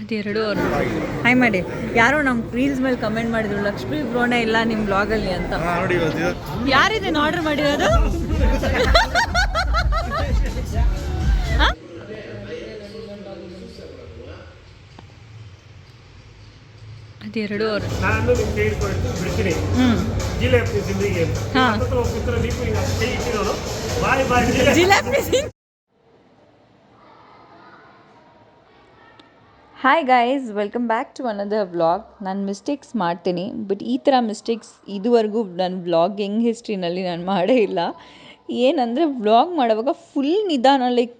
ಅದೆರಡು ಅವರು. ಹಾಯ್ ಮಾಡಿ ಯಾರೋ ನಮ್ಮ ರೀಲ್ಸ್ ಮೇಲೆ ಕಮೆಂಟ್ ಮಾಡಿದ್ರು ಲಕ್ಷ್ಮೀ ಬ್ರೋಣ ಇಲ್ಲ ನಿಮ್ಮ ಬ್ಲಾಗಲ್ಲಿ ಅಂತ. ಯಾರಿದೇನು ಆರ್ಡರ್ ಮಾಡಿರೋದು? ಅದೆರಡು ಅವರು. ಜಿಲೇಬಿ ಜಿಂದಿಗೆ ಅಂತ ಹಾ. ಹತ್ರ ಹೋಗಿ ಕೂತ್ರೆ ನೀವು ಹಿಂಗೆ ಕೈ ಇಟ್ಟಿರೋನು ಬಾಯ್ ಬಾಯ್ jalebi jalebi hi guys welcome back to another vlog ನಾನು ಮಿಸ್ಟೇಕ್ಸ್ ಮಾಡ್ತೀನಿ ಬಟ್ ಈ ಥರ ಮಿಸ್ಟೇಕ್ಸ್ ಇದುವರೆಗೂ ನನ್ನ ವ್ಲಾಗಿಂಗ್ ಹಿಸ್ಟ್ರಿನಲ್ಲಿ ನಾನು ಮಾಡೇ ಇಲ್ಲ ಏನಂದರೆ ವ್ಲಾಗ್ ಮಾಡುವಾಗ ಫುಲ್ ನಿಧಾನ ಲೈಕ್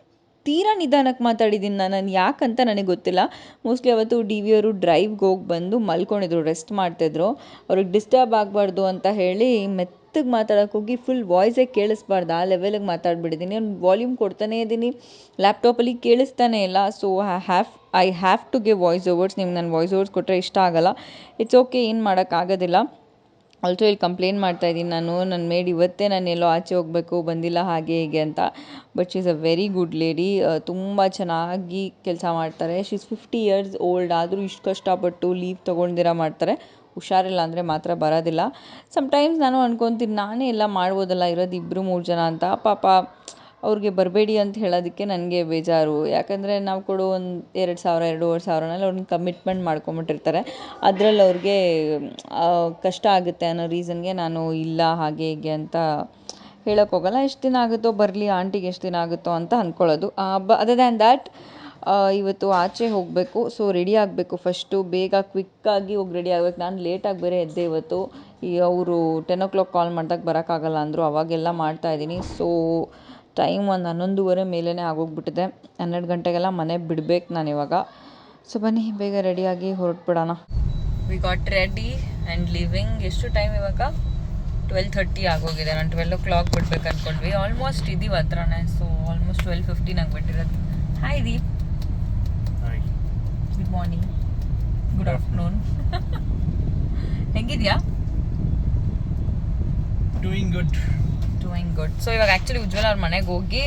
ತೀರಾ ನಿಧಾನಕ್ಕೆ ಮಾತಾಡಿದ್ದೀನಿ ನಾನು. ನಾನು ಯಾಕಂತ ನನಗೆ ಗೊತ್ತಿಲ್ಲ. ಮೋಸ್ಟ್ಲಿ ಅವತ್ತು ಡಿ ವಿ ಅವರು ಡ್ರೈವ್ಗೆ ಹೋಗಿ ಬಂದು ಮಲ್ಕೊಂಡಿದ್ರು ರೆಸ್ಟ್ ಮಾಡ್ತಿದ್ರು. ಅವ್ರಿಗೆ ಡಿಸ್ಟರ್ಬ್ ಆಗಬಾರ್ದು ಅಂತ ಹೇಳಿ ಮೆತ್ತಗೆ ಮಾತಾಡೋಕೆ ಹೋಗಿ ಫುಲ್ ವಾಯ್ಸೇ ಕೇಳಿಸ್ಬಾರ್ದು. ಆ ಲೆವೆಲಿಗೆ ಮಾತಾಡ್ಬಿಟ್ಟಿದ್ದೀನಿ. ಅವ್ನು ವಾಲ್ಯೂಮ್ ಕೊಡ್ತಾನೇ ಇದ್ದೀನಿ. ಲ್ಯಾಪ್ಟಾಪಲ್ಲಿ ಕೇಳಿಸ್ತಾನೆ ಇಲ್ಲ. So I have I have to give voice overs ನಿಮ್ಗೆ ನಾನು ವಾಯ್ಸ್ ಓವರ್ಸ್ ಕೊಟ್ಟರೆ ಇಷ್ಟ ಆಗಲ್ಲ. ಇಟ್ಸ್ ಓಕೆ ಏನು ಮಾಡೋಕ್ಕಾಗೋದಿಲ್ಲ ಆಲ್ಸೋ ಇಲ್ಲಿ ಕಂಪ್ಲೇಂಟ್ ಮಾಡ್ತಾ ಇದ್ದೀನಿ ನಾನು. ನನ್ನ ಮೇಡ್ ಇವತ್ತೇ ನಾನು ಎಲ್ಲೋ ಆಚೆ ಹೋಗಬೇಕು, ಬಂದಿಲ್ಲ ಹಾಗೆ ಹೀಗೆ ಅಂತ. But she is a very good lady ತುಂಬ ಚೆನ್ನಾಗಿ ಕೆಲಸ ಮಾಡ್ತಾರೆ. She is fifty years old ಆದರೂ ಇಷ್ಟು ಕಷ್ಟಪಟ್ಟು ಲೀವ್ ತೊಗೊಂಡಿರ ಮಾಡ್ತಾರೆ. ಹುಷಾರಿಲ್ಲ ಅಂದರೆ ಮಾತ್ರ ಬರೋದಿಲ್ಲ. ಸಮ್ಟೈಮ್ಸ್ ನಾನು ಅನ್ಕೊತೀನಿ, ನಾನೇ ಎಲ್ಲ ಮಾಡ್ಬೋದಲ್ಲ, ಇರೋದು ಇಬ್ಬರು ಮೂರು ಜನ ಅಂತ. ಪಾಪ ಅವ್ರಿಗೆ ಬರಬೇಡಿ ಅಂತ ಹೇಳೋದಕ್ಕೆ ನನಗೆ ಬೇಜಾರು. ಯಾಕಂದರೆ ನಾವು ಕೊಡೋ ಒಂದು ಎರಡು ಸಾವಿರ ಎರಡೂವರೆ ಸಾವಿರನಲ್ಲಿ ಅವ್ರನ್ನ ಕಮಿಟ್ಮೆಂಟ್ ಮಾಡ್ಕೊಂಬಿಟ್ಟಿರ್ತಾರೆ. ಅದ್ರಲ್ಲಿ ಅವ್ರಿಗೆ ಕಷ್ಟ ಆಗುತ್ತೆ ಅನ್ನೋ ರೀಸನ್ಗೆ ನಾನು ಇಲ್ಲ, ಹಾಗೆ, ಹೀಗೆ ಅಂತ ಹೇಳೋಕೆ ಹೋಗಲ್ಲ. ಎಷ್ಟು ದಿನ ಆಗುತ್ತೋ ಬರಲಿ, ಆಂಟಿಗೆ ಎಷ್ಟು ದಿನ ಆಗುತ್ತೋ ಅಂತ ಅಂದ್ಕೊಳ್ಳೋದು ಬ ಅದರ್ ದ್ಯಾನ್ ದ್ಯಾಟ್ ಇವತ್ತು ಆಚೆ ಹೋಗಬೇಕು. ಸೊ ರೆಡಿ ಆಗಬೇಕು ಫಸ್ಟು ಬೇಗ ಕ್ವಿಕ್ಕಾಗಿ ಹೋಗಿ ರೆಡಿ ಆಗ್ಬೇಕು. ನಾನು ಲೇಟಾಗಿ ಬೇರೆ ಎದ್ದೆ ಇವತ್ತು. ಈ, ಅವರು ಟೆನ್ ಓ ಕ್ಲಾಕ್ ಕಾಲ್ ಮಾಡಿದಾಗ ಬರೋಕ್ಕಾಗಲ್ಲ ಅಂದರು. ಅವಾಗೆಲ್ಲ ಮಾಡ್ತಾಯಿದ್ದೀನಿ ಸೊ ಟೈಮ್ ಒಂದು ಹನ್ನೊಂದುವರೆ ಮೇಲೇ ಆಗೋಗ್ಬಿಟ್ಟಿದೆ. ಹನ್ನೆರಡು ಗಂಟೆಗೆಲ್ಲ ಮನೆ ಬಿಡ್ಬೇಕು ನಾನು ಇವಾಗ. ಸೊ ಬನ್ನಿ ಬೇಗ ರೆಡಿಯಾಗಿ ಹೊರಟ್ಬಿಡೋಣ. We got ready and leaving ಎಷ್ಟು ಟೈಮ್ ಇವಾಗ? ಟ್ವೆಲ್ ಥರ್ಟಿ ಆಗೋಗಿದೆ. ನಾನು ಟ್ವೆಲ್ ಓ ಕ್ಲಾಕ್ ಬಿಡ್ಬೇಕು ಅಂದ್ಕೊಂಡ್ವಿ ಆಲ್ಮೋಸ್ಟ್ ಇದೀವಿ ಹತ್ರನೇ. So almost twelve fifteen ಆಗಿಬಿಟ್ಟಿರೋದು. Hi Deep. Good morning good afternoon ಹೆಂಗಿದ್ಯಾ? Doing good doing good so ಇವಾಗ ಆ್ಯಕ್ಚುಲಿ ಉಜ್ವಲ ಅವ್ರ ಮನೆಗೆ ಹೋಗಿ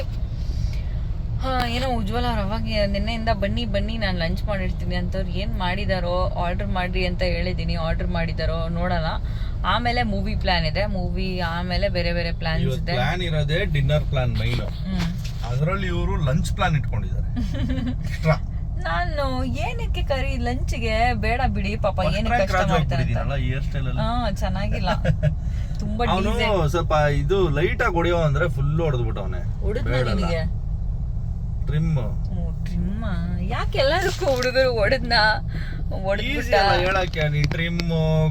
ಹಾಂ ಏನೋ ಉಜ್ವಲ ಅವ್ರು ಅವಾಗ ನಿನ್ನೆಯಿಂದ ಬನ್ನಿ ಬನ್ನಿ ನಾನು ಲಂಚ್ ಮಾಡಿರ್ತೀನಿ ಅಂತವ್ರು ಏನು ಮಾಡಿದಾರೋ ಆರ್ಡರ್ ಮಾಡಿರಿ ಅಂತ ಹೇಳಿದ್ದೀನಿ ಆರ್ಡರ್ ಮಾಡಿದಾರೋ ನೋಡೋಣ ಆಮೇಲೆ ಮೂವಿ ಪ್ಲಾನ್ ಇದೆ. ಮೂವಿ ಆಮೇಲೆ ಬೇರೆ ಬೇರೆ ಪ್ಲಾನ್ಸ್ ಇದೆ. ಪ್ಲಾನ್ ಇರೋದೇ ಡಿನ್ನರ್ ಪ್ಲಾನ್ ಮೈನ್ ಅದರಲ್ಲಿ ಇವರು ಲಂಚ್ ಪ್ಲಾನ್ ಇಟ್ಕೊಂಡಿದ್ದಾರೆ. ಎಕ್ಸ್ಟ್ರಾ. ನಾನು ಏನಕ್ಕೆ ಕರಿ ಲಂಚ್ಗೆ ಬೇಡ ಬಿಡಿ ಪಾಪ ಏನಕ್ಕೆ ಕಷ್ಟ ಮಾಡ್ತಾರೆ ಚೆನ್ನಾಗಿಲ್ಲ. ತುಂಬಾ ಅವನು ಸ್ವಲ್ಪ ಇದು ಲೈಟ್ ಆಗಿ ಹೊಡೆಯೋ ಅಂದ್ರೆ ಫುಲ್ ಹೊಡೆದ್ಬಿಟ್ಟವನೆ ಹುಡುಗ ನಿನಗೆ ಟ್ರಿಮ್ ಟ್ರಿಮ್ ಯಾಕೆ ಎಲ್ಲದಕ್ಕೂ ಹುಡುಗರು ಹೊಡೆದ್ನ? ಹೊಡೆದ್ಬಿಟ್ಟ. ಹೇಳಕ್ಕೆ ನೀ ಟ್ರಿಮ್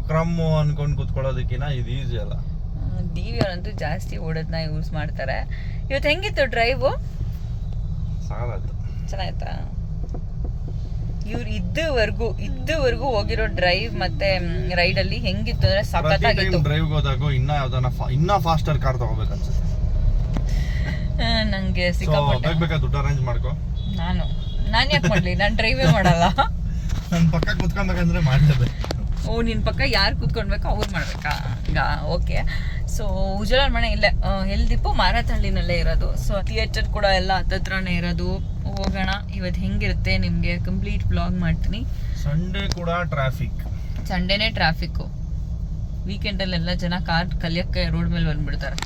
ಕ್ರಮ್ ಅನ್ಕೊಂಡ್ ಕುತ್ಕೊಳ್ಳೋದಕ್ಕಿನ ಇದು ಈಸಿ ಅಲ್ಲ. ಡಿವಿ ಅಂತೂ ಜಾಸ್ತಿ ಹೊಡೆದ್ನ ಯೂಸ್ ಮಾಡ್ತಾರೆ. ಇವತ್ತು ಹೆಂಗಿತ್ತು ಡ್ರೈವು ಸಾಲ ಚೆನ್ನಾಯ್ತಾ ಇವ್ರು ಇದ್ದವರೆಗೂ ಇದ್ದವರೆಗೂ ಹೋಗಿರೋ ಡ್ರೈವ್ ಮತ್ತೆ ರೈಡ್ ಅಲ್ಲಿ ಹೆಂಗಿತ್ತು ಅಂದ್ರೆ ಸಖತ್ತಾಗಿತ್ತು. ಡ್ರೈವ್ ಹೋದಾಗ ಇನ್ನ ಯಾವ್ದಾನ ಇನ್ನ ಫಾಸ್ಟರ್ ಕಾರ್ ತಗೋಬೇಕು ಅನ್ಸುತ್ತೆ. ನಂಗೆ ಸಿಕ್ಕಾಪಟ್ಟೆ. ಬೇಕಾ ದುಡ್ಡು ಅರೇಂಜ್ ಮಾಡ್ಕೋ? ನಾನು ನಾನು ಯಾಕೆ ಮಾಡ್ಲಿ? ನಾನು ಡ್ರೈವೇ ಮಾಡಲ್ಲ. ನನ್ನ ಪಕ್ಕ ಕುತ್ಕೊಬೇಕಂದ್ರೆ ಮಾಡ್ತೇವೆ ಓ ನಿನ್ ಪಕ್ಕ ಯಾರು ಕೂತ್ಕೊಂಡ್ಬೇಕು ಅವ್ರು ಮಾಡ್ಬೇಕಾ? ಓಕೆ ಸೊ ಉಜ್ವಲ ಮನೆ ಇಲ್ಲೇ ಎಲ್ ಎಲ್ದಿಪ್ಪು ಮಾರತಹಳ್ಳಿನಲ್ಲೇ ಇರೋದು. ಸೊ ಥಿಯೇಟರ್ ಕೂಡ ಎಲ್ಲ ಹತ್ತತ್ರನೇ ಇರೋದು. ಹೋಗೋಣ ಇವತ್ತು ಹೆಂಗಿರುತ್ತೆ ನಿಮಗೆ? ಕಂಪ್ಲೀಟ್ ಬ್ಲಾಗ್ ಮಾಡ್ತೀನಿ. ಸಂಡೇ ಕೂಡ ಟ್ರಾಫಿಕ್ ಸಂಡೇನೇ ಟ್ರಾಫಿಕ್ಕು ವೀಕೆಂಡಲ್ಲೆಲ್ಲ ಜನ ಕಾರ್ ಕಲಿಯಕ್ಕೆ ರೋಡ್ ಮೇಲೆ ಬಂದ್ಬಿಡ್ತಾರೆ.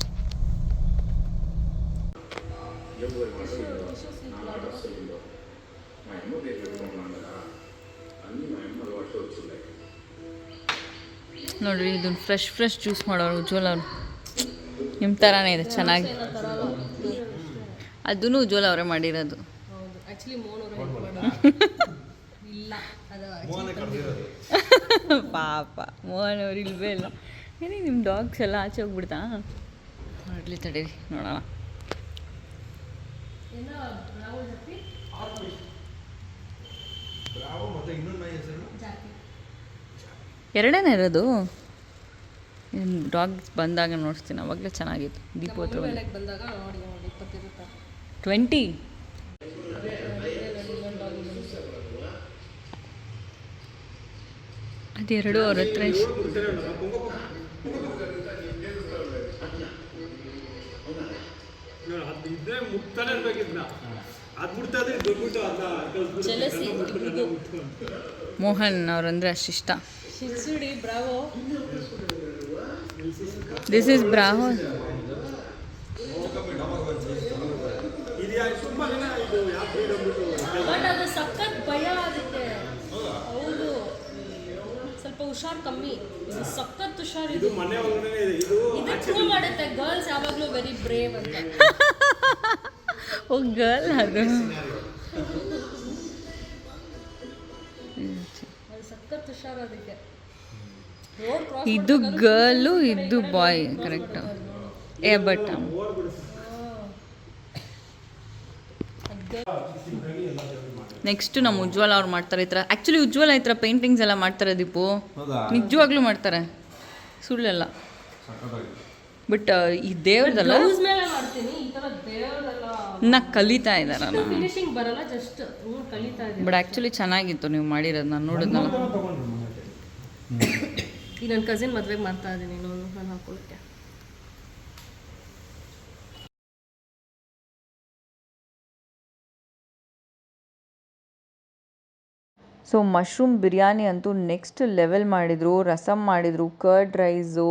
ನೋಡ್ರಿ ಇದು ಫ್ರೆಶ್ ಫ್ರೆಶ್ ಜ್ಯೂಸ್ ಮಾಡೋರು ಉಜ್ವಲ ಅವರು. ನಿಮ್ಮ ಥರನೇ ಇದೆ ಚೆನ್ನಾಗಿ. ಅದೂ ಉಜ್ವಲ ಅವರೇ ಮಾಡಿರೋದು. ಪಾಪ ಮೋಹನ್ ಅವ್ರು ಇಲ್ವೇ ಇಲ್ಲ. ಏನೇ ನಿಮ್ಮ ಡಾಗ್ಸ್ ಎಲ್ಲ ಆಚೆ ಹೋಗ್ಬಿಡ್ತಾ? ಮಾಡ್ಲಿ ತಡೀರಿ ನೋಡೋಣ. ಎರಡೇನೇ ಇರೋದು ಡಾಗ್ಸ್ ಬಂದಾಗ ನೋಡ್ತೀನಿ ಅವಾಗಲೇ ಚೆನ್ನಾಗಿತ್ತು. ದೀಪೋತ್ಸವ ಟ್ವೆಂಟಿ ಅದೆರಡು ಅವ್ರ ಹತ್ರ ಮೋಹನ್ ಅವ್ರಂದ್ರೆ ಅಷ್ಟಿಷ್ಟ ಶಿರ್ಸುಡಿ bravo. This is bravo but ಅದು ಸಖತ್ ಭಯ ಆಗುತ್ತೆ. ಹೌದು. ಸ್ವಲ್ಪ ಹುಷಾರ್ ಕಮ್ಮಿ. ಸಖತ್ ಹುಷಾರ್ ಇದು. ಮನೆ ಇದೆ ಪ್ರೂವ್ ಮಾಡುತ್ತೆ. ಗರ್ಲ್ಸ್ ಯಾವಾಗಲೂ ವೆರಿ ಬ್ರೇವ್ ಅಂತ. ಓ ಗರ್ಲ್ ಅದು ಅದು. ಇದು ಗರ್ಲು ಇದು ಬಾಯ್ ಕರೆಕ್ಟ್ ಏ ಬಟ್ ನೆಕ್ಸ್ಟ್ ನಮ್ಮ ಉಜ್ವಲ ಅವ್ರು ಮಾಡ್ತಾರೆ ಈ ಥರ. ಆ್ಯಕ್ಚುಲಿ ಉಜ್ವಲ ಈ ಥರ ಪೇಂಟಿಂಗ್ಸ್ ಎಲ್ಲ ಮಾಡ್ತಾರೆ ದೀಪು. ಹೌದಾ? ನಿಜವಾಗ್ಲೂ ಮಾಡ್ತಾರೆ. ಸುಳ್ಳೆಲ್ಲ. ಬಟ್ ಈ ದೇವ್ರದಲ್ಲ ನಾ ಕಲಿತಾ ಇದ್ದೀನಿ. ಬಟ್ ಆ್ಯಕ್ಚುಲಿ ಚೆನ್ನಾಗಿತ್ತು ನೀವು ಮಾಡಿರೋದು ನಾನು ನೋಡಿದ್ನಲ್ಲ ಈಗ ನನ್ನ ಕಸಿನ್ ಮದ್ವೆಗೆ ಮಾಡ್ತಾ ಇದ್ದೀನಿ ನಾನು ನಾನು ಹಾಕೊಳ್ಳೋಕ್ಕೆ ಸೊ ಮಶ್ರೂಮ್ ಬಿರಿಯಾನಿ ಅಂತೂ ನೆಕ್ಸ್ಟ್ ಲೆವೆಲ್ ಮಾಡಿದರು ರಸಮ್ ಮಾಡಿದರು ಕರ್ಡ್ ರೈಸು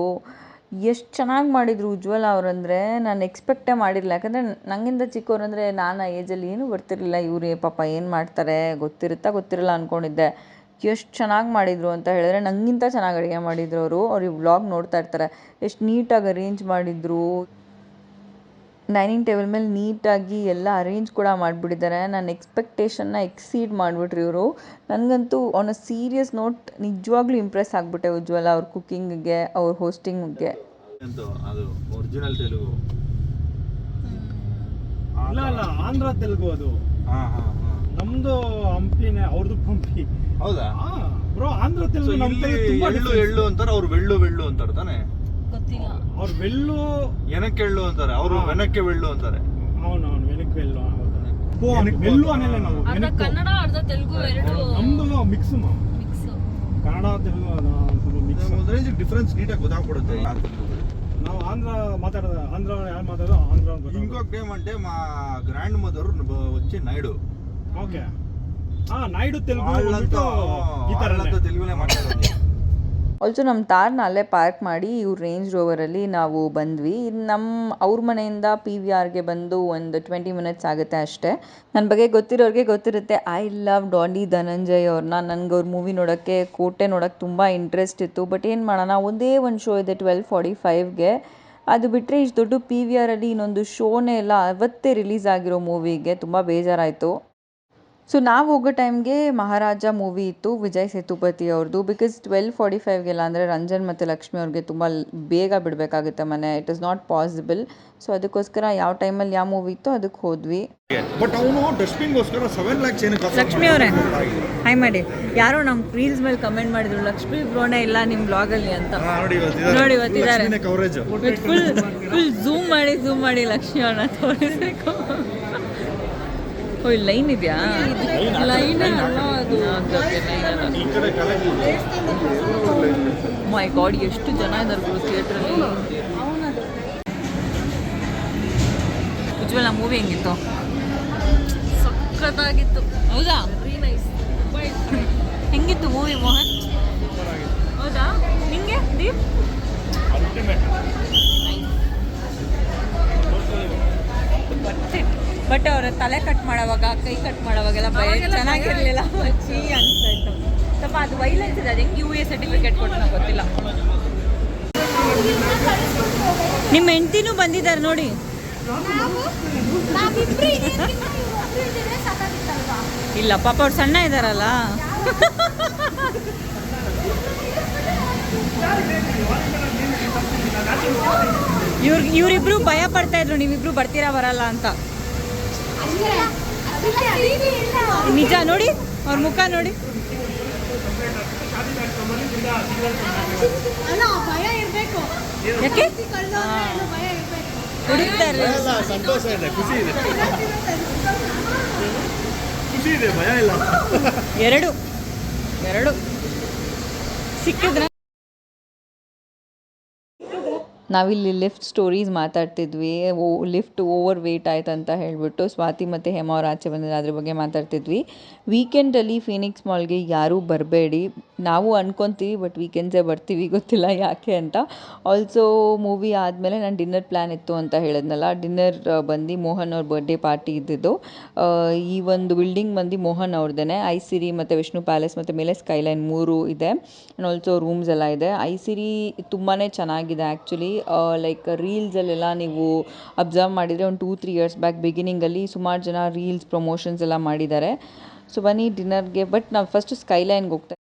ಎಷ್ಟು ಚೆನ್ನಾಗಿ ಮಾಡಿದರು ಉಜ್ವಲ ಅವರಂದರೆ, ನಾನು ಎಕ್ಸ್ಪೆಕ್ಟೇ ಮಾಡಿರಲಿಲ್ಲ. ಯಾಕಂದರೆ ನನಗಿಂತ ಚಿಕ್ಕವ್ರಂದರೆ ನಾನು ಆ ಏಜಲ್ಲಿ ಏನೂ ಬರ್ತಿರಲಿಲ್ಲ. ಇವ್ರು ಪಾಪ ಏನು ಮಾಡ್ತಾರೆ, ಗೊತ್ತಿರುತ್ತಾ ಗೊತ್ತಿರಲ್ಲ ಅಂದ್ಕೊಂಡಿದ್ದೆ ಎಷ್ಟು ಚೆನ್ನಾಗಿ ಮಾಡಿದರು ಅಂತ ಹೇಳಿದ್ರೆ ನನಗಿಂತ ಚೆನ್ನಾಗಿ ಅಡುಗೆ ಮಾಡಿದ್ರು ಅವರು. ಅವ್ರು ಈ ವ್ಲಾಗ್ ನೋಡ್ತಾ ಇರ್ತಾರೆ. ಎಷ್ಟು ನೀಟಾಗಿ ಅರೇಂಜ್ ಮಾಡಿದರು. ಡೈನಿಂಗ್ ಟೇಬಲ್ ಮೇಲೆ ನೀಟಾಗಿ ಎಲ್ಲ ಅರೇಂಜ್ ಕೂಡ ಮಾಡಿಬಿಟ್ಟಿದ್ದಾರೆ. ನನ್ನ ಎಕ್ಸ್ಪೆಕ್ಟೇಷನ್ನ ಎಕ್ಸೀಡ್ ಮಾಡಿಬಿಟ್ರಿ ಇವರು. ನನಗಂತೂ ಆನ್ ಅ ಸೀರಿಯಸ್ ನೋಟ್ ನಿಜವಾಗ್ಲೂ ಇಂಪ್ರೆಸ್ ಆಗಿಬಿಟ್ಟೆ ಉಜ್ವಲ ಅವ್ರ ಕುಕ್ಕಿಂಗ್ಗೆ ಅವ್ರ ಹೋಸ್ಟಿಂಗ್ಗೆ ಎಂತ ಅದು ಒರಿಜಿನಲ್ ತೆಲುಗು. ಇಲ್ಲ ಅಲ್ಲ ಆಂಧ್ರ ತೆಲುಗು ಅದು. ಹಾ ಹಾ ಹಾ. ನಮ್ದು ಹಂಪಿನೇ ಅವ್ರದ್ದು ಪಂಪಿ ಹೌದಾ ಬ್ರೋ ಆಂಧ್ರ ಸೊ ತೆಲುಗು ನಮ್ಮ ಇಲ್ಲಿ ತುಂಬಾ ಎಳ್ಳು ಎಳ್ಳು ಅಂತಾರೆ ಅವ್ರು ಬೆಳ್ಳು ಬೆಳ್ಳು ಅಂತಾರೆ ತಾನೆ ಗೊತ್ತಿಲ್ಲ ಅವ್ರ ಬೆಳ್ಳು ಎನಕ್ಕೆ ಎಳ್ಳು ಅಂತಾರೆ ಅವರು ವೆನಕ್ಕೆ ಬೆಳ್ಳು ಅಂತಾರೆ ಅವನು ಅವನು ವೆನಕ್ ಬೆಲ್ಲು ಹೌದು ಬೆಲ್ಲು ಅನ್ನಲ್ಲ ನಾವು ಅರ್ಧ ವೆನಕ್ಕು. ಕನ್ನಡ ಅರ್ಧ ತೆಲುಗು ಎರಡು ನಮ್ದು ಮಿಕ್ಸ್ ಮಿಕ್ಸ್ ಕನ್ನಡ ತೆಲುಗು ಅದು ಸ್ವಲ್ಪ ಮಿಕ್ಸ್ ಒಂದು ರೇಂಜ್ ಡಿಫ್ರೆನ್ಸ್ ನೀಟಾಗಿ ಗೊತ್ತಾಗ್ಬಿಡುತ್ತೆ ನಾವು ಆಂಧ್ರ ಮಾತಾಡೋದು ಆಂಧ್ರ ಯಾರು ಮಾತಾಡೋದು ಆಂಧ್ರ ಅಂತ ಗೊತ್ತಾಗೋದು. ఇంకొకటి ఏమంటే మా గ్రాండ్ మదర్ వచ్చి నాయుడు ಓಕೆ. ಹಾ ನಾಯ್ಡು ತೆಲುಗು ತೆಲುಗುನೇ ಮಾತಾಡೋದು ಆಲ್ಸೋ ನಮ್ಮ ತಾರ್ನ ಅಲ್ಲೇ ಪಾರ್ಕ್ ಮಾಡಿ ಇವ್ರ ರೇಂಜ್ ರೋವರಲ್ಲಿ ನಾವು ಬಂದ್ವಿ. ಇದು ನಮ್ಮ ಅವ್ರ ಮನೆಯಿಂದ ಪಿ ವಿ ಆರ್ಗೆ ಬಂದು ಒಂದು ಟ್ವೆಂಟಿ ಮಿನಿಟ್ಸ್ ಆಗುತ್ತೆ ಅಷ್ಟೇ. ನನ್ನ ಬಗ್ಗೆ ಗೊತ್ತಿರೋರಿಗೆ ಗೊತ್ತಿರುತ್ತೆ. ಐ ಲವ್ ಡಾಂಡಿ ಧನಂಜಯ್ ಅವ್ರನ್ನ ನನಗೆ ಅವ್ರ ಮೂವಿ ನೋಡೋಕ್ಕೆ ಕೋಟೆ ನೋಡೋಕ್ಕೆ ತುಂಬ ಇಂಟ್ರೆಸ್ಟ್ ಇತ್ತು. ಬಟ್ ಏನು ಮಾಡೋಣ ಒಂದೇ ಒಂದು ಶೋ ಇದೆ ಟ್ವೆಲ್ ಫಾರ್ಟಿ ಫೈವ್ಗೆ ಅದು ಬಿಟ್ಟರೆ ಇಷ್ಟು ದೊಡ್ಡ ಪಿ ವಿ ಆರಲ್ಲಿ ಇನ್ನೊಂದು ಶೋನೇ ಇಲ್ಲ. ಅವತ್ತೇ ರಿಲೀಸ್ ಆಗಿರೋ ಮೂವಿಗೆ ತುಂಬ ಬೇಜಾರಾಯಿತು. ಸೊ ನಾವು ಹೋಗೋ ಟೈಮ್ಗೆ ಮಹಾರಾಜ ಮೂವಿ ಇತ್ತು ವಿಜಯ್ ಸೇತುಪತಿ ಅವ್ರದ್ದು ಬಿಕಾಸ್ ಟ್ವೆಲ್ ಫಾರ್ಟಿ ಫೈವ್ಗೆಲ್ಲ ಅಂದರೆ ರಂಜನ್ ಮತ್ತು ಲಕ್ಷ್ಮಿ ಅವ್ರಿಗೆ ತುಂಬ ಬೇಗ ಬಿಡಬೇಕಾಗುತ್ತೆ ಮನೆ. It is not possible so ಅದಕ್ಕೋಸ್ಕರ ಯಾವ ಟೈಮಲ್ಲಿ ಯಾವ ಮೂವಿ ಇತ್ತು ಅದಕ್ಕೆ ಹೋದ್ವಿ. ಬಟ್ ಅವನು ಡಸ್ಟ್ಬಿನ್ಗೋಸ್ಕರ ಸೆವೆನ್ ಲ್ಯಾಕ್ಸ್ ಏನಕ್ಕೆ ಲಕ್ಷ್ಮಿ ಅವರೇ ಹಾಯ್ ಮಾಡಿ ಯಾರೋ ನಮ್ಮ ರೀಲ್ಸ್ ಮೇಲೆ ಕಮೆಂಟ್ ಮಾಡಿದ್ರು ಲಕ್ಷ್ಮಿ ಬ್ರೋನೇ ಇಲ್ಲ ನಿಮ್ಮ ಬ್ಲಾಗಲ್ಲಿ ಅಂತ. ನೋಡಿ ಇವತ್ತಿದ್ದಾರೆ. ಕವರೇಜ್ ಫುಲ್ ಫುಲ್ ಝೂಮ್ ಮಾಡಿ ಝೂಮ್ ಮಾಡಿ ಲಕ್ಷ್ಮಿ ಅವ್ರನ್ನ ತೋರಿಸ್ಬೇಕು. ಓ ಲೈನ್ ಇದೆಯಾ? ಲೈನ್? ಅಲ್ಲ ಅದು ಮೈ ಗಾಡ್ ಎಷ್ಟು ಜನ ಇದ್ದಾರೆ ಗುರು ಥಿಯೇಟ್ರಲ್ಲಿ? ಉಜ್ವಲ ಮೂವಿ ಹೆಂಗಿತ್ತು? ಸಖತ್ತಾಗಿತ್ತು. ಹೌದಾ? ಹೆಂಗಿತ್ತು ಮೂವಿ ಮೋಹನ್? ಹೌದಾ? ನಿಂಗೆ ದೀಪ್? ಬಟ್ ಅವ್ರ ತಲೆ ಕಟ್ ಮಾಡೋವಾಗ ಕೈ ಕಟ್ ಮಾಡೋವಾಗೆಲ್ಲ ಭಯ ಚೆನ್ನಾಗಿರ್ಲಿಲ್ಲ. ಚೀ ಅನ್ಸ್ತಾ ಇತ್ತು ಸ್ವಲ್ಪ ಅದು ವೈಲೆನ್ಸ್ ಇದೆ ಅದು ಹೆಂಗೆ ಯು ಎ ಸರ್ಟಿಫಿಕೇಟ್ ಕೊಟ್ಟು ನಂಗೆ ಗೊತ್ತಿಲ್ಲ. ನಿಮ್ಮ ಹೆಂಡತಿನೂ ಬಂದಿದ್ದಾರೆ ನೋಡಿ. ಇಲ್ಲ ಪಾಪ ಅವ್ರು ಸಣ್ಣ ಇದ್ದಾರಲ್ಲ. ಇವ್ರಿಗೆ ಇವರಿಬ್ರು ಭಯ ಪಡ್ತಾ ಇದ್ರು ನೀವಿಬ್ರು ಬರ್ತೀರಾ ಬರಲ್ಲ ಅಂತ. ನಿಜ ನೋಡಿ ಅವ್ರ ಮುಖ ನೋಡಿ. ಅಲ್ಲ ಭಯ ಇರ್ಬೇಕು. ಯಾಕೆ? ಭಯ ಇರ್ಬೇಕು. ಹುಡುಕ್ತಾರೆ ಸಂತೋಷ ಇದೆ ಖುಷಿ ಇದೆ. ಖುಷಿ ಇದೆ ಭಯ ಇಲ್ಲ. ಎರಡು ಎರಡು. ಸಿಕ್ಕಿದ್ರ ನಾವಿಲ್ಲಿ ಲಿಫ್ಟ್ ಸ್ಟೋರೀಸ್ ಮಾತಾಡ್ತಿದ್ವಿ, ಓ, ಲಿಫ್ಟ್ ಓವರ್ ವೇಟ್ ಆಯ್ತು ಅಂತ ಹೇಳಿಬಿಟ್ಟು ಸ್ವಾತಿ ಮತ್ತು ಹೇಮಾ ಅವ್ರು ಆಚೆ ಬಂದಿದ್ರು ಅದ್ರ ಬಗ್ಗೆ ಮಾತಾಡ್ತಿದ್ವಿ. ವೀಕೆಂಡಲ್ಲಿ ಫೀನಿಕ್ಸ್ ಮಾಲ್ಗೆ ಯಾರೂ ಬರಬೇಡಿ. ನಾವು ಅಂದ್ಕೊತೀವಿ ಬಟ್ ವೀಕೆಂಡ್ಸೇ ಬರ್ತೀವಿ, ಗೊತ್ತಿಲ್ಲ ಯಾಕೆ ಅಂತ. ಆಲ್ಸೋ ಮೂವಿ ಆದಮೇಲೆ ನಾನು ಡಿನ್ನರ್ ಪ್ಲ್ಯಾನ್ ಇತ್ತು ಅಂತ ಹೇಳಿದ್ನಲ್ಲ ಡಿನ್ನರ್ ಬಂದು ಮೋಹನ್ ಅವ್ರ ಬರ್ಡೇ ಪಾರ್ಟಿ ಇದ್ದಿದ್ದು. ಈ ಒಂದು ಬಿಲ್ಡಿಂಗ್ ಬಂದು ಮೋಹನ್ ಅವ್ರದ್ದೇ ಐ ಸಿರಿ ಮತ್ತು ವಿಷ್ಣು ಪ್ಯಾಲೇಸ್ ಮತ್ತು ಮೇಲೆ ಸ್ಕೈಲೈನ್ ಮೂರು ಇದೆ. ಆ್ಯಂಡ್ ಆಲ್ಸೋ ರೂಮ್ಸ್ ಎಲ್ಲ ಇದೆ. ಐ ಸಿರಿ ತುಂಬಾ ಚೆನ್ನಾಗಿದೆ ಆ್ಯಕ್ಚುಲಿ ಲೈಕ್ ರೀಲ್ಸಲ್ಲೆಲ್ಲ ನೀವು ಅಬ್ಸರ್ವ್ ಮಾಡಿದರೆ ಒಂದು ಟೂ ತ್ರೀ ಇಯರ್ಸ್ ಬ್ಯಾಕ್ ಬಿಗಿನಿಂಗಲ್ಲಿ ಸುಮಾರು ಜನ ರೀಲ್ಸ್ ಪ್ರಮೋಷನ್ಸ್ ಎಲ್ಲ ಮಾಡಿದ್ದಾರೆ. ಸೊ ಬನ್ನಿ ಡಿನ್ನರ್ಗೆ ಬಟ್ ನಾವು ಫಸ್ಟ್ ಸ್ಕೈಲೈನ್ಗೆ ಹೋಗ್ತಾ ಕರೆಕ್ಟ್ ಬಂದಿರೋದು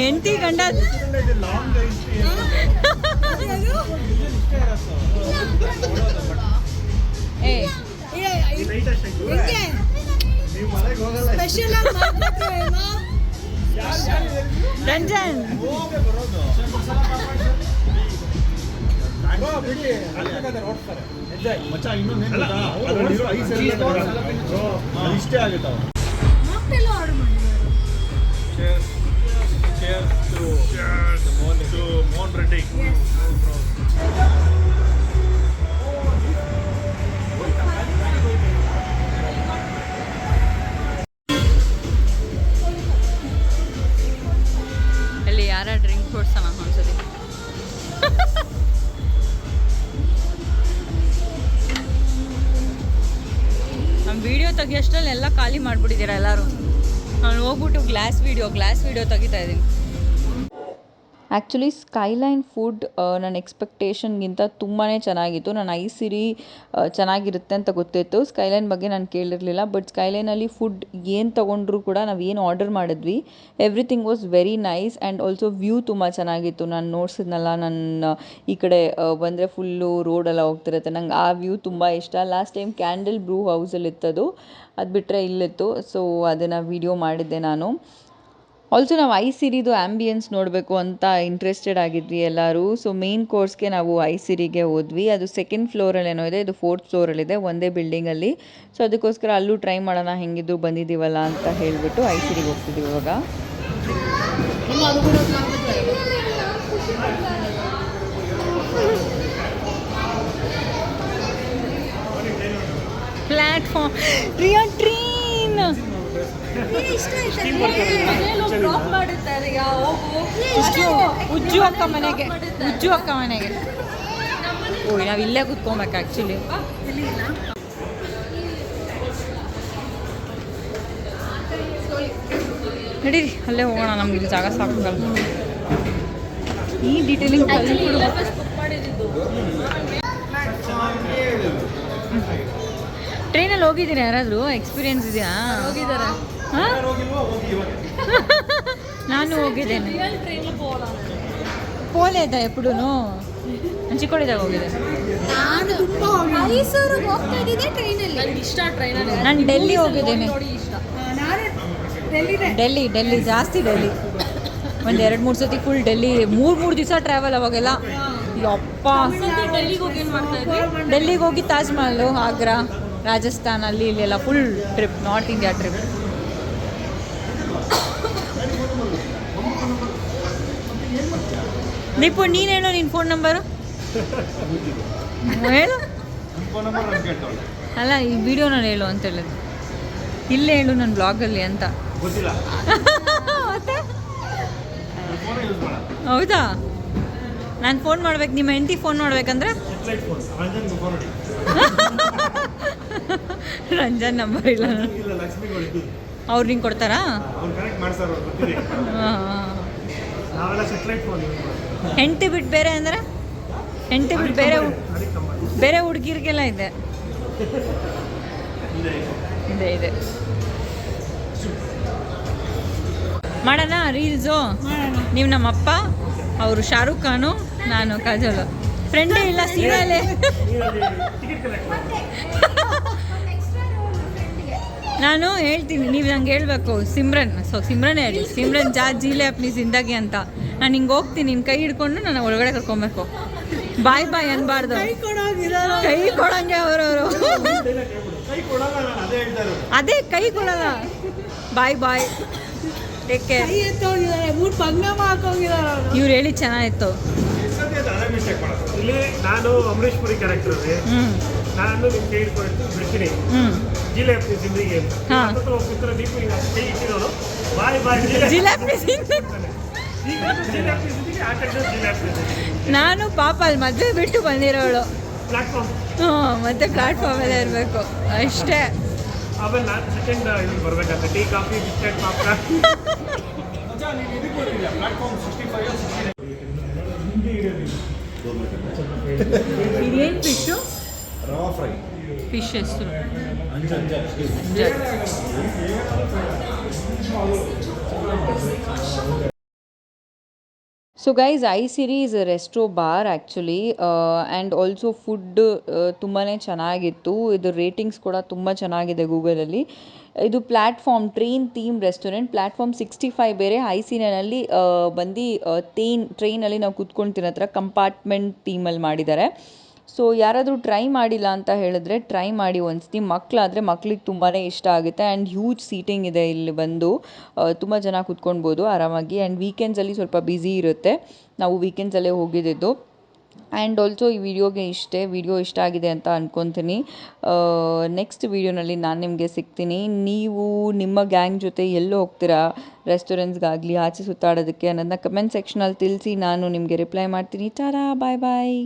ಹೆಂಡತಿ ಗಂಡ? ರಂಜನ್. ಇಷ್ಟೇ ಆಗುತ್ತಾವ ಮೋಹನ್ ರೆಡ್ಡಿ ಅಲ್ಲಿ ಯಾರ ಡ್ರಿಂಕ್ ಕೊಡ್ಸೋಣ ಒಂದ್ಸತಿ? ನಮ್ಮ ವಿಡಿಯೋ ತೆಗಿಯೋಷ್ಟ್ರಲ್ಲಿ ಎಲ್ಲ ಖಾಲಿ ಮಾಡಿಬಿಟ್ಟಿದ್ದೀರಾ ಎಲ್ಲರೂ? ನಾನು ಹೋಗ್ಬಿಟ್ಟು ಗ್ಲಾಸ್ ವೀಡಿಯೋ ಗ್ಲಾಸ್ ವೀಡಿಯೋ ತೆಗಿತಾ ಇದ್ದೀನಿ. ಆ್ಯಕ್ಚುಲಿ ಸ್ಕೈಲೈನ್ ಫುಡ್ ನನ್ನ ಎಕ್ಸ್ಪೆಕ್ಟೇಷನ್ಗಿಂತ ತುಂಬಾ ಚೆನ್ನಾಗಿತ್ತು. ನಾನು ಐ ಸಿರಿ ಚೆನ್ನಾಗಿರುತ್ತೆ ಅಂತ ಗೊತ್ತಿತ್ತು. ಸ್ಕೈಲೈನ್ ಬಗ್ಗೆ ನಾನು ಕೇಳಿರಲಿಲ್ಲ, ಬಟ್ ಸ್ಕೈಲೈನಲ್ಲಿ ಫುಡ್ ಏನು ತೊಗೊಂಡ್ರೂ ಕೂಡ ನಾವು ಏನು ಆರ್ಡರ್ ಮಾಡಿದ್ವಿ everything was very nice and also view ತುಂಬ ಚೆನ್ನಾಗಿತ್ತು. ನಾನು ನೋಡ್ಸಿದ್ನಲ್ಲ ನನ್ನ ಈ ಕಡೆ ಬಂದರೆ ಫುಲ್ಲು ರೋಡೆಲ್ಲ ಹೋಗ್ತಿರುತ್ತೆ, ನಂಗೆ ಆ ವ್ಯೂ ತುಂಬ ಇಷ್ಟ. ಲಾಸ್ಟ್ ಟೈಮ್ ಕ್ಯಾಂಡಲ್ ಬ್ರೂ ಹೌಸಲ್ಲಿ ಇತ್ತದು ಅದು ಬಿಟ್ಟರೆ ಇಲ್ಲಿತ್ತು. ಸೊ ಅದನ್ನು ವಿಡಿಯೋ ಮಾಡಿದ್ದೆ ನಾನು. ಆಲ್ಸೋ ನಾವು ಐ ಸಿರಿದು ಆ್ಯಂಬಿಯನ್ಸ್ ನೋಡಬೇಕು ಅಂತ ಇಂಟ್ರೆಸ್ಟೆಡ್ ಆಗಿದ್ವಿ ಎಲ್ಲರೂ. ಸೊ ಮೇನ್ ಕೋರ್ಸ್ಗೆ ನಾವು ಐ ಸಿರಿಗೆ ಹೋದ್ವಿ. ಅದು ಸೆಕೆಂಡ್ ಫ್ಲೋರಲ್ಲಿ ಏನೋ ಇದೆ, ಇದು ಫೋರ್ತ್ ಫ್ಲೋರಲ್ಲಿದೆ ಒಂದೇ ಬಿಲ್ಡಿಂಗಲ್ಲಿ ಸೊ ಅದಕ್ಕೋಸ್ಕರ ಅಲ್ಲೂ ಟ್ರೈ ಮಾಡೋಣ, ಹೆಂಗಿದ್ದು, ಬಂದಿದ್ದೀವಲ್ಲ ಅಂತ ಹೇಳಿಬಿಟ್ಟು ಐ ಸಿರಿಗೆ ಹೋಗ್ತಿದ್ದೀವಿ ಇವಾಗ. ಪ್ಲ್ಯಾಟ್ಫಾರ್ಮ್ ಉಜ್ಜು ಅಕ್ಕ ಮನೆಗೆ ಉಜ್ಜು ಅಕ್ಕ ಮನೆಗೆ ಓ ನಾವು ಇಲ್ಲೇ ಕುತ್ಕೊಬೇಕು ಆ್ಯಕ್ಚುಲಿ ನಡೀರಿ ಅಲ್ಲೇ ಹೋಗೋಣ ನಮ್ಗೆ ಇಲ್ಲಿ ಜಾಗ ಸಾಕು ಈ ಡೀಟೇಲಿಂಗ್ ಟ್ರೈನಲ್ಲಿ ಹೋಗಿದ್ದೀರಾ? ಯಾರಾದರೂ? ಎಕ್ಸ್ಪೀರಿಯನ್ಸ್ ಇದೆಯಾ? ಹೋಗಿದ್ದಾರೆ. ನಾನು ಹೋಗಿದ್ದೇನೆ. ಪೋಲೇದ ಎಪ್ಪಡೂ ಚಿಕ್ಕೋಳಿದಾಗ ಹೋಗಿದೆ. ನಾನು ಮೈಸೂರಿಗೆ ಹೋಗ್ತಾ ಟ್ರೈನಲ್ಲಿ ನನಗೆ ಇಷ್ಟ ಟ್ರೈನಲ್ಲಿ ನಾನು ಡೆಲ್ಲಿ ಹೋಗಿದ್ದೇನೆ. ಡೆಲ್ಲಿ ಡೆಲ್ಲಿ ಜಾಸ್ತಿ ಡೆಲ್ಲಿ. ಒಂದು ಎರಡು ಮೂರು ಸತಿ ಫುಲ್ ಡೆಲ್ಲಿ. ಮೂರು ಮೂರು ದಿವಸ ಟ್ರಾವೆಲ್ ಅವಾಗೆಲ್ಲ. ಯಪ್ಪ. ಡೆಲ್ಲಿಗೆ ಹೋಗಿ ತಾಜ್ಮಹಲ್ ಆಗ್ರಾ ರಾಜಸ್ಥಾನ ಅಲ್ಲಿ ಇಲ್ಲೆಲ್ಲ full trip north India trip Deepu ನೀನು ಹೇಳು ನಿನ್ನ ಫೋನ್ ನಂಬರು ಹೇಳು. ಅಲ್ಲ ಈ ನಾನು ಹೇಳು ಅಂತ ಹೇಳಿದ್ರು ಇಲ್ಲೇ ಹೇಳು ನನ್ನ ಬ್ಲಾಗಲ್ಲಿ ಅಂತ. ಹೌದಾ? ನಾನು ಫೋನ್ ಮಾಡ್ಬೇಕು ನಿಮ್ಮ ಹೆಂಡತಿ ಫೋನ್ ಮಾಡ್ಬೇಕಂದ್ರೆ? ರಂಜನ್ ನಂಬರ್ ಇಲ್ಲ. ಅವ್ರು ನಿಂಗೆ ಕೊಡ್ತಾರಾ? ಅವ್ರು ಹೆಂಡತಿ ಬಿಟ್ಟು ಬೇರೆ ಅಂದ್ರೆ ಹೆಂಡತಿ ಬಿಟ್ಟು ಬೇರೆ ಬೇರೆ ಹುಡುಗಿರಿಗೆಲ್ಲ ಇದೆ. ಇದೆ ಇದೆ. ಇದೆ ಮಾಡೋಣ ರೀಲ್ಸು? ನೀವು ನಮ್ಮಪ್ಪ, ಅವರು ಶಾರುಖ್ ಖಾನು, ನಾನು ಕಾಜಲ್. ಫ್ರೆಂಡೇ ಇಲ್ಲ ಸೀರೆ ನಾನು ಹೇಳ್ತೀನಿ, ನೀವು ನಂಗೆ ಹೇಳ್ಬೇಕು, ಸಿಮ್ರನ್, ಸೊ ಸಿಮ್ರನ್ ಹೇಳಿ ಸಿಮ್ರನ್ ಜಾ ಜೀಲೆ ಅಪ್ನಿ ಜಿಂದಗಿ ಅಂತ. ನಾನು ಹಿಂಗೆ ಹೋಗ್ತೀನಿ ನಿನ್ನ ಕೈ ಹಿಡ್ಕೊಂಡು ನಾನು ಒಳಗಡೆ ಕರ್ಕೊಬೇಕು ಬಾಯ್ ಬಾಯ್ ಅನ್ಬಾರ್ದು. ಕೈ ಕೊಡಂಗೆ ಅವರವರು. ಕೈ ಕೊಡಲ್ಲ ನಾನು ಅದೇ ಕೈ ಕೊಡಲ್ಲ. ಬಾಯ್ ಬಾಯ್. ಟೇಕ್ ಕೇರ್ ಇವ್ರು ಹೇಳಿ ಚೆನ್ನಾಗಿತ್ತು. ಇಲ್ಲಿ ನಾನು ಅಮರೀಶ್ ಪುರಿ ಕ್ಯಾರೆಕ್ಟರ್ ನಾನು ನಿಮ್ ಕೈ ಹಿಡ್ಕೊಂಡು ಬಿಡ್ತೀನಿ. ಹ್ಞೂ ಜಿಲೆ ಜಿಂದಗಿ ಅಂತ ಹಾ. ಹತ್ತತ್ರ ಹೋಗ್ತಿದ್ರೆ ಕೈ ಇಟ್ಟಿರೋನು ಬಾಯ್ ಬಾಯ್ ಜಿಲೆ ಜಿಲೇಬಿ ನಾನು ಪಾಪ ಅಲ್ಲಿ ಮದುವೆ ಬಿಟ್ಟು ಬಂದಿರೋಳು. ಪ್ಲಾಟ್ಫಾರ್ಮ್ ಹ್ಞೂ ಮತ್ತೆ ಪ್ಲಾಟ್ಫಾರ್ಮಲ್ಲೇ ಇರಬೇಕು. ಅಷ್ಟೇ. ಆಮೇಲೆ ನಾನು ಸೆಕೆಂಡ್ ಇಲ್ಲಿ ಬರ್ಬೇಕಂತ ಟೀ ಕಾಫಿ ಬಿಸ್ಕೆಟ್ ಪಾಪ್ಕಾರ್ನ್ ಇದೇನು ಫಿಶು ರವಾ ಫ್ರೈ. ಫಿಶ್ ಹೆಸರು. So guys I series resto bar actually and also food ತುಂಬಾ ಚೆನ್ನಾಗಿತ್ತು ಇದು ರೇಟಿಂಗ್ಸ್ ಕೂಡ ತುಂಬ ಚೆನ್ನಾಗಿದೆ ಗೂಗಲಲ್ಲಿ ಇದು platform train theme restaurant platform sixty five ಬೇರೆ ಐಸಿನಲ್ಲಿ ಬಂದು ತೇನ್ ಟ್ರೈನಲ್ಲಿ ನಾವು ಕೂತ್ಕೊಂಡು ತಿನ್ನೋ ಥರ ಕಂಪಾರ್ಟ್ಮೆಂಟ್ ಥೀಮಲ್ಲಿ ಮಾಡಿದ್ದಾರೆ ಸೊ ಯಾರಾದರೂ ಟ್ರೈ ಮಾಡಿಲ್ಲ ಅಂತ ಹೇಳಿದ್ರೆ ಟ್ರೈ ಮಾಡಿ ಒಂದ್ಸತಿ ಮಕ್ಕಳಾದರೆ ಮಕ್ಳಿಗೆ ತುಂಬಾ ಇಷ್ಟ ಆಗುತ್ತೆ ಆ್ಯಂಡ್ ಹ್ಯೂಜ್ ಸೀಟಿಂಗ್ ಇದೆ ಇಲ್ಲಿ ಬಂದು. ತುಂಬ ಜನ ಕೂತ್ಕೊಳ್ಬೋದು ಆರಾಮಾಗಿ ಆ್ಯಂಡ್ ವೀಕೆಂಡ್ಸಲ್ಲಿ ಸ್ವಲ್ಪ ಬ್ಯುಸಿ ಇರುತ್ತೆ. ನಾವು ವೀಕೆಂಡ್ಸಲ್ಲೇ ಹೋಗಿದ್ದಿದ್ದು ಆ್ಯಂಡ್ ಆಲ್ಸೋ ಈ ವಿಡಿಯೋಗೆ ಇಷ್ಟೇ ವಿಡಿಯೋ ಇಷ್ಟ ಆಗಿದೆ ಅಂತ ಅಂದ್ಕೊತೀನಿ ನೆಕ್ಸ್ಟ್ ವಿಡಿಯೋನಲ್ಲಿ ನಾನು ನಿಮಗೆ ಸಿಗ್ತೀನಿ. ನೀವು ನಿಮ್ಮ ಗ್ಯಾಂಗ್ ಜೊತೆ ಎಲ್ಲೋ ಹೋಗ್ತೀರಾ? ರೆಸ್ಟೋರೆಂಟ್ಸ್ಗಾಗಲಿ ಆಚೆ ಸುತ್ತಾಡೋದಕ್ಕೆ ಅನ್ನೋದನ್ನ ಕಮೆಂಟ್ ಸೆಕ್ಷನಲ್ಲಿ ತಿಳಿಸಿ ನಾನು ನಿಮಗೆ ರಿಪ್ಲೈ ಮಾಡ್ತೀನಿ. ಟಾರಾ ಬಾಯ್ ಬಾಯ್